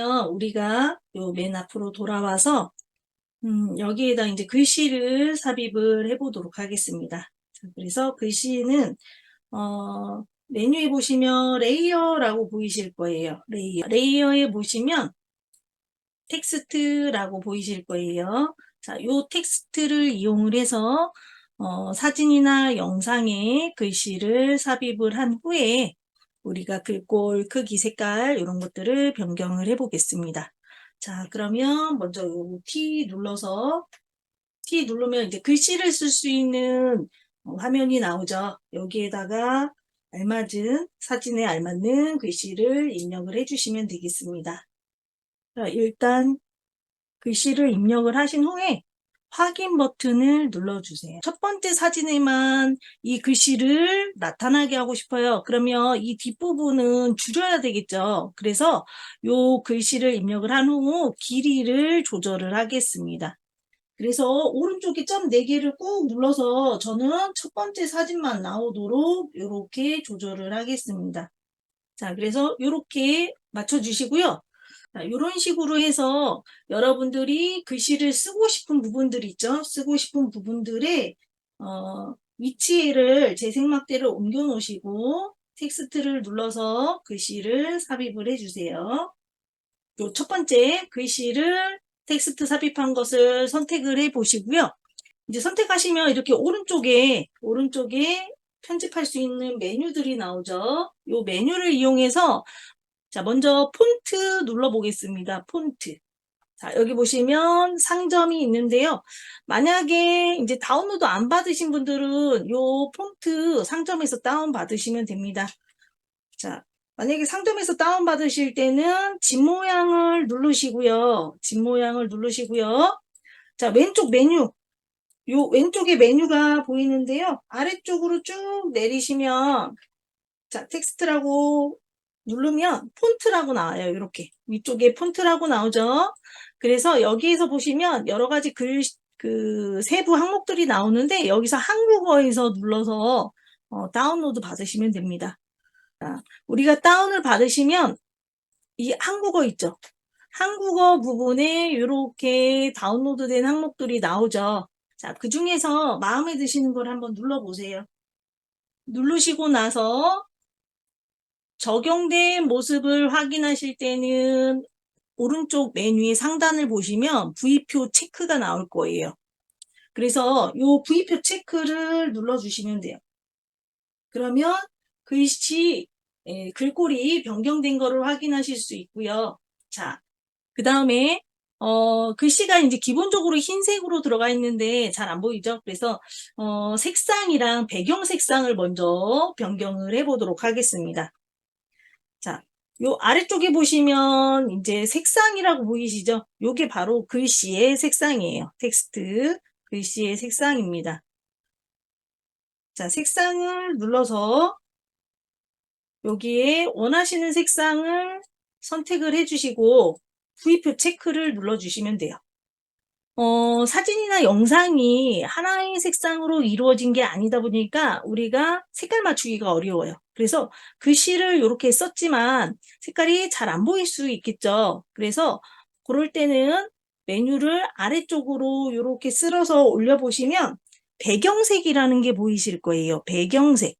그러면 우리가 요 맨 앞으로 돌아와서 음, 여기에다 이제 글씨를 삽입을 해보도록 하겠습니다. 자, 그래서 글씨는 어, 메뉴에 보시면 레이어라고 보이실 거예요. 레이어. 레이어에 보시면 텍스트라고 보이실 거예요. 자, 요 텍스트를 이용을 해서 어, 사진이나 영상에 글씨를 삽입을 한 후에 우리가 글꼴, 크기, 색깔 이런 것들을 변경을 해 보겠습니다. 자, 그러면 먼저 요 T 눌러서 T 누르면 이제 글씨를 쓸 수 있는 어, 화면이 나오죠. 여기에다가 알맞은 사진에 알맞는 글씨를 입력을 해주시면 되겠습니다. 자, 일단 글씨를 입력을 하신 후에 확인 버튼을 눌러주세요. 첫 번째 사진에만 이 글씨를 나타나게 하고 싶어요. 그러면 이 뒷부분은 줄여야 되겠죠. 그래서 요 글씨를 입력을 한 후 길이를 조절을 하겠습니다. 그래서 오른쪽에 점 4개를 꾹 눌러서 저는 첫 번째 사진만 나오도록 이렇게 조절을 하겠습니다. 자, 그래서 이렇게 맞춰주시고요. 자, 이런 식으로 해서 여러분들이 글씨를 쓰고 싶은 부분들 있죠? 쓰고 싶은 부분들의 어, 위치를 재생막대를 옮겨 놓으시고 텍스트를 눌러서 글씨를 삽입을 해주세요. 요 첫 번째 글씨를 tek스트 삽입한 것을 선택을 해 보시고요. 이제 선택하시면 이렇게 오른쪽에 오른쪽에 편집할 수 있는 메뉴들이 나오죠. 이 메뉴를 이용해서 자 먼저 폰트 눌러 보겠습니다. 폰트. 자, 여기 보시면 상점이 있는데요. 만약에 이제 다운로드 안 받으신 분들은 요 폰트 상점에서 다운 받으시면 됩니다. 자, 만약에 상점에서 다운받으실 때는 집 모양을 누르시고요. 집 모양을 누르시고요. 자, 왼쪽 메뉴. 요 왼쪽에 메뉴가 보이는데요. 아래쪽으로 쭉 내리시면 자, 텍스트라고 누르면 폰트라고 나와요. 이렇게. 위쪽에 폰트라고 나오죠. 그래서 여기에서 보시면 여러 가지 글, 그 세부 항목들이 나오는데 여기서 한국어에서 눌러서 어, 다운로드 받으시면 됩니다. 자, 우리가 다운을 받으시면 이 한국어 있죠. 한국어 부분에 이렇게 다운로드된 항목들이 나오죠. 자, 그 중에서 마음에 드시는 걸 한번 눌러보세요. 누르시고 나서 적용된 모습을 확인하실 때는 오른쪽 메뉴의 상단을 보시면 V표 체크가 나올 거예요. 그래서 이 V표 체크를 눌러주시면 돼요. 그러면 글씨 예, 글꼴이 변경된 거를 확인하실 수 있고요. 자, 그 다음에 어, 글씨가 이제 기본적으로 흰색으로 들어가 있는데 잘 안 보이죠? 그래서 어, 색상이랑 배경 색상을 먼저 변경을 해보도록 하겠습니다. 자, 요 아래쪽에 보시면 이제 색상이라고 보이시죠? 요게 바로 글씨의 색상이에요. 텍스트 글씨의 색상입니다. 자, 색상을 눌러서 여기에 원하시는 색상을 선택을 해주시고 V표 체크를 눌러주시면 돼요. 어, 사진이나 영상이 하나의 색상으로 이루어진 게 아니다 보니까 우리가 색깔 맞추기가 어려워요. 그래서 글씨를 이렇게 썼지만 색깔이 잘 안 보일 수 있겠죠. 그래서 그럴 때는 메뉴를 아래쪽으로 이렇게 쓸어서 올려보시면 배경색이라는 게 보이실 거예요. 배경색.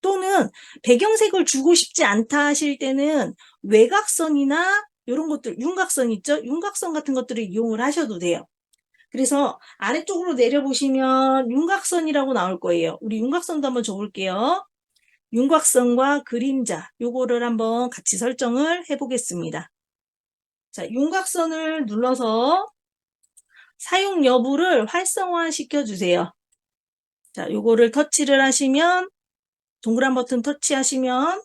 또는 배경색을 주고 싶지 않다 하실 때는 외곽선이나 이런 것들, 윤곽선 있죠? 윤곽선 같은 것들을 이용을 하셔도 돼요. 그래서 아래쪽으로 내려보시면 윤곽선이라고 나올 거예요. 우리 윤곽선도 한번 줘볼게요. 윤곽선과 그림자 요거를 한번 같이 설정을 해보겠습니다. 자, 윤곽선을 눌러서 사용 여부를 활성화 시켜주세요. 자, 요거를 터치를 하시면 동그란 버튼 터치하시면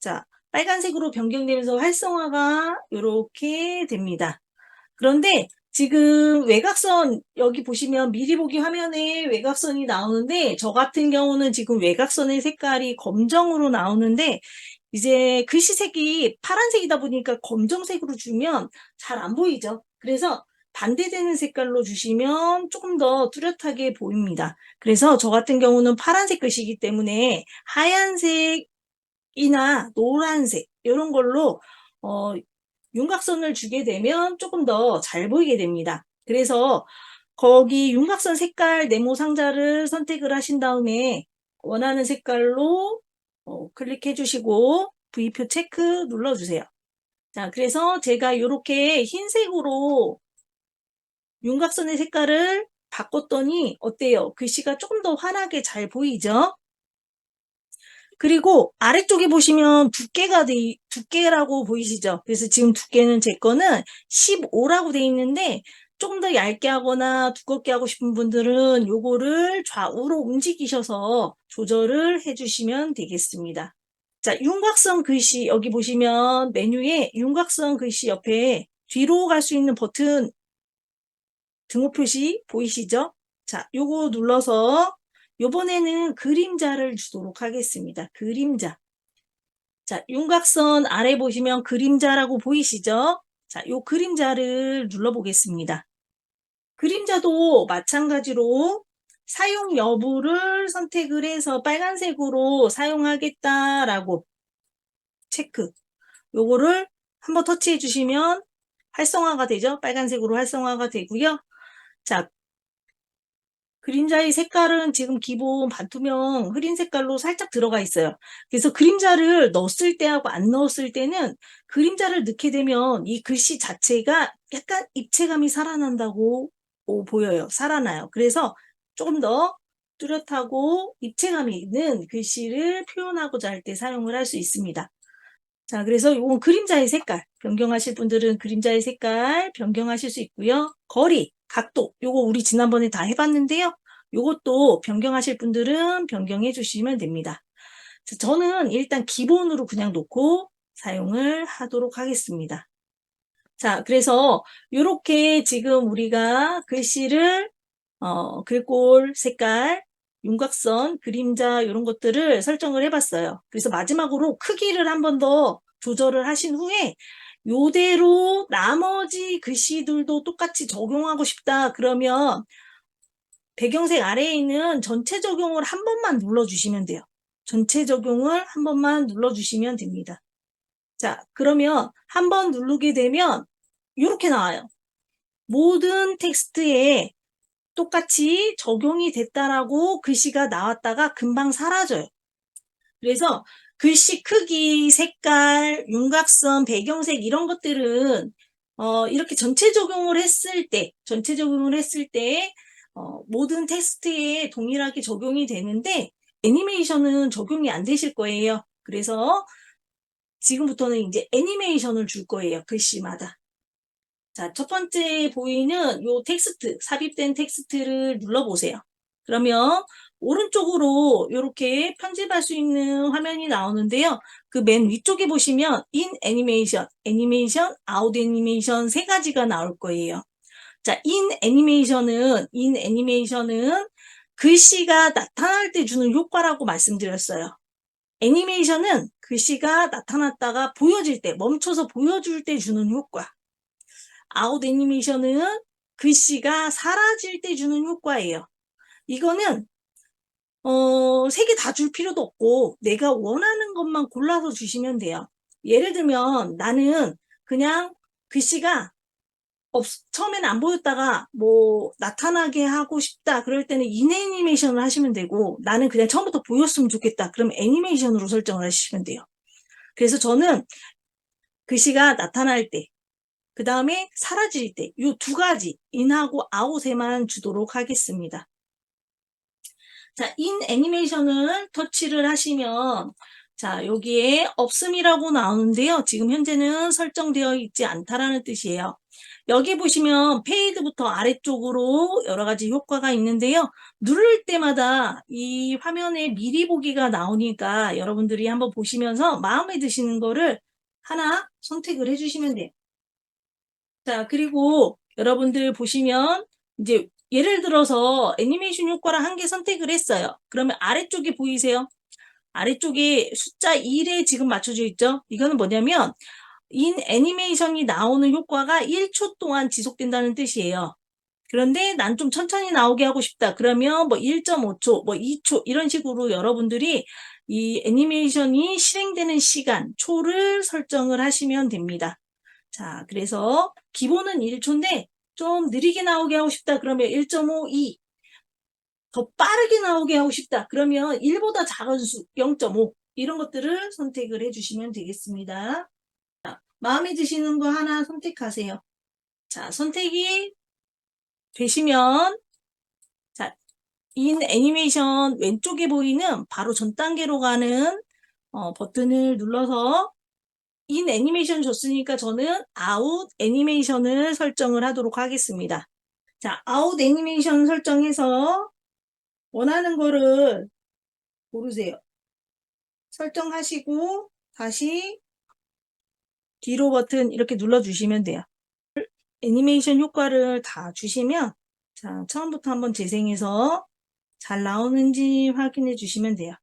자 빨간색으로 변경되면서 활성화가 이렇게 됩니다. 그런데 지금 외곽선 여기 보시면 미리 보기 화면에 외곽선이 나오는데 저 같은 경우는 지금 외곽선의 색깔이 검정으로 나오는데 이제 글씨색이 파란색이다 보니까 검정색으로 주면 잘 안 보이죠. 그래서 반대되는 색깔로 주시면 조금 더 뚜렷하게 보입니다. 그래서 저 같은 경우는 파란색 글씨이기 때문에 하얀색이나 노란색 이런 걸로 어, 윤곽선을 주게 되면 조금 더 잘 보이게 됩니다. 그래서 거기 윤곽선 색깔 네모 상자를 선택을 하신 다음에 원하는 색깔로 어, 클릭해 주시고 V표 체크 눌러주세요. 자, 그래서 제가 이렇게 흰색으로 윤곽선의 색깔을 바꿨더니 어때요? 글씨가 조금 더 환하게 잘 보이죠? 그리고 아래쪽에 보시면 두께가 돼, 두께라고 보이시죠? 그래서 지금 두께는 제 거는 15라고 돼 있는데 조금 더 얇게 하거나 두껍게 하고 싶은 분들은 요거를 좌우로 움직이셔서 조절을 해주시면 되겠습니다. 자, 윤곽선 글씨 여기 보시면 메뉴에 윤곽선 글씨 옆에 뒤로 갈 수 있는 버튼 등호 표시 보이시죠? 자, 요거 눌러서 요번에는 그림자를 주도록 하겠습니다. 그림자. 자, 윤곽선 아래 보시면 그림자라고 보이시죠? 자, 요 그림자를 눌러보겠습니다. 그림자도 마찬가지로 사용 여부를 선택을 해서 빨간색으로 사용하겠다라고 체크. 요거를 한번 터치해 주시면 활성화가 되죠? 빨간색으로 활성화가 되고요. 자, 그림자의 색깔은 지금 기본 반투명 흐린 색깔로 살짝 들어가 있어요. 그래서 그림자를 넣었을 때하고 안 넣었을 때는 그림자를 넣게 되면 이 글씨 자체가 약간 입체감이 살아난다고 보여요. 살아나요. 그래서 조금 더 뚜렷하고 입체감이 있는 글씨를 표현하고자 할 때 사용을 할 수 있습니다. 자, 그래서 이건 그림자의 색깔 변경하실 분들은 그림자의 색깔 변경하실 수 있고요. 거리, 각도 요거 우리 지난번에 다 해봤는데요. 요것도 변경하실 분들은 변경해 주시면 됩니다. 자, 저는 일단 기본으로 그냥 놓고 사용을 하도록 하겠습니다. 자, 그래서 이렇게 지금 우리가 글씨를 어, 글꼴 색깔, 윤곽선, 그림자 이런 것들을 설정을 해봤어요. 그래서 마지막으로 크기를 한 번 더 조절을 하신 후에 요대로 나머지 글씨들도 똑같이 적용하고 싶다 그러면 배경색 아래에 있는 전체 적용을 한 번만 눌러주시면 돼요. 전체 적용을 한 번만 눌러주시면 됩니다. 자, 그러면 한 번 누르게 되면 이렇게 나와요. 모든 텍스트에 똑같이 적용이 됐다라고 글씨가 나왔다가 금방 사라져요. 그래서 글씨 크기, 색깔, 윤곽선, 배경색 이런 것들은 어, 이렇게 전체 적용을 했을 때, 전체 적용을 했을 때 어, 모든 텍스트에 동일하게 적용이 되는데 애니메이션은 적용이 안 되실 거예요. 그래서 지금부터는 이제 애니메이션을 줄 거예요. 글씨마다. 자, 첫 번째 보이는 요 텍스트, 삽입된 텍스트를 눌러보세요. 그러면 오른쪽으로 이렇게 편집할 수 있는 화면이 나오는데요. 그 맨 위쪽에 보시면 in 애니메이션, 애니메이션, 아웃 애니메이션 세 가지가 나올 거예요. 자, in 애니메이션은 in 애니메이션은 글씨가 나타날 때 주는 효과라고 말씀드렸어요. 애니메이션은 글씨가 나타났다가 보여질 때, 멈춰서 보여줄 때 주는 효과. 아웃 애니메이션은 글씨가 사라질 때 주는 효과예요. 이거는 어, 세 개 다 줄 필요도 없고 내가 원하는 것만 골라서 주시면 돼요. 예를 들면 나는 그냥 글씨가 없, 처음에는 안 보였다가 뭐 나타나게 하고 싶다 그럴 때는 인 애니메이션을 하시면 되고 나는 그냥 처음부터 보였으면 좋겠다 그럼 애니메이션으로 설정을 하시면 돼요. 그래서 저는 글씨가 나타날 때, 그 다음에 사라질 때, 이 두 가지, 인하고 아웃에만 주도록 하겠습니다. 자, 인 애니메이션을 터치를 하시면, 자, 여기에 없음이라고 나오는데요. 지금 현재는 설정되어 있지 않다라는 뜻이에요. 여기 보시면 페이드부터 아래쪽으로 여러 가지 효과가 있는데요. 누를 때마다 이 화면에 미리 보기가 나오니까 여러분들이 한번 보시면서 마음에 드시는 거를 하나 선택을 해주시면 돼요. 자, 그리고 여러분들 보시면 이제 예를 들어서 애니메이션 효과를 한 개 선택을 했어요. 그러면 아래쪽에 보이세요? 아래쪽에 숫자 1에 지금 맞춰져 있죠? 이거는 뭐냐면 인 애니메이션이 나오는 효과가 1초 동안 지속된다는 뜻이에요. 그런데 난 좀 천천히 나오게 하고 싶다. 그러면 뭐 1.5초, 뭐 2초 이런 식으로 여러분들이 이 애니메이션이 실행되는 시간, 초를 설정을 하시면 됩니다. 자, 그래서 기본은 1초인데 좀 느리게 나오게 하고 싶다. 그러면 1.52. 더 빠르게 나오게 하고 싶다. 그러면 1보다 작은 수 0.5. 이런 것들을 선택을 해주시면 되겠습니다. 자, 마음에 드시는 거 하나 선택하세요. 자, 선택이 되시면 자, 인 애니메이션 왼쪽에 보이는 바로 전 단계로 가는 어, 버튼을 눌러서 인 애니메이션 줬으니까 저는 아웃 애니메이션을 설정을 하도록 하겠습니다. 자, 아웃 애니메이션 설정해서 원하는 거를 고르세요. 설정하시고 다시 뒤로 버튼 이렇게 눌러주시면 돼요. 애니메이션 효과를 다 주시면 자 처음부터 한번 재생해서 잘 나오는지 확인해 주시면 돼요.